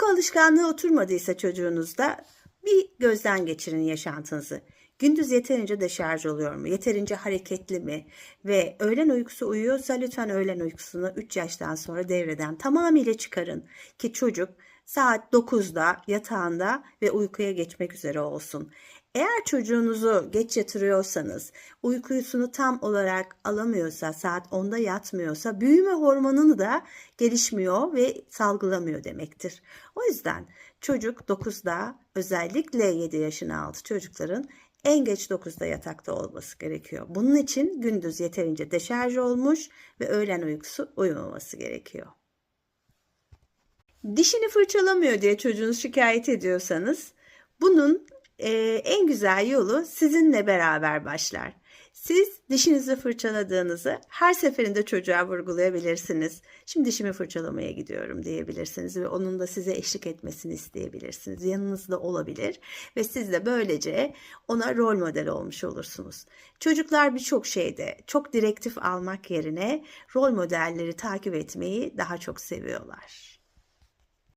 Uyku alışkanlığı oturmadıysa çocuğunuzda bir gözden geçirin yaşantınızı. Gündüz yeterince deşarj oluyor mu? Yeterince hareketli mi? Ve öğlen uykusu uyuyorsa lütfen öğlen uykusunu 3 yaştan sonra devreden tamamıyla çıkarın. Ki çocuk saat 9'da yatağında ve uykuya geçmek üzere olsun. Eğer çocuğunuzu geç yatırıyorsanız, uykusunu tam olarak alamıyorsa, saat 10'da yatmıyorsa büyüme hormonunu da gelişmiyor ve salgılamıyor demektir. O yüzden çocuk 9'da özellikle 7 yaşına altı çocukların en geç 9'da yatakta olması gerekiyor. Bunun için gündüz yeterince deşarj olmuş ve öğlen uykusu uyumaması gerekiyor. Dişini fırçalamıyor diye çocuğunuz şikayet ediyorsanız bunun e, en güzel yolu sizinle beraber başlar. Siz dişinizi fırçaladığınızı her seferinde çocuğa vurgulayabilirsiniz. Şimdi dişimi fırçalamaya gidiyorum diyebilirsiniz ve onun da size eşlik etmesini isteyebilirsiniz. Yanınızda olabilir ve siz de böylece ona rol model olmuş olursunuz. Çocuklar birçok şeyde çok direktif almak yerine rol modelleri takip etmeyi daha çok seviyorlar.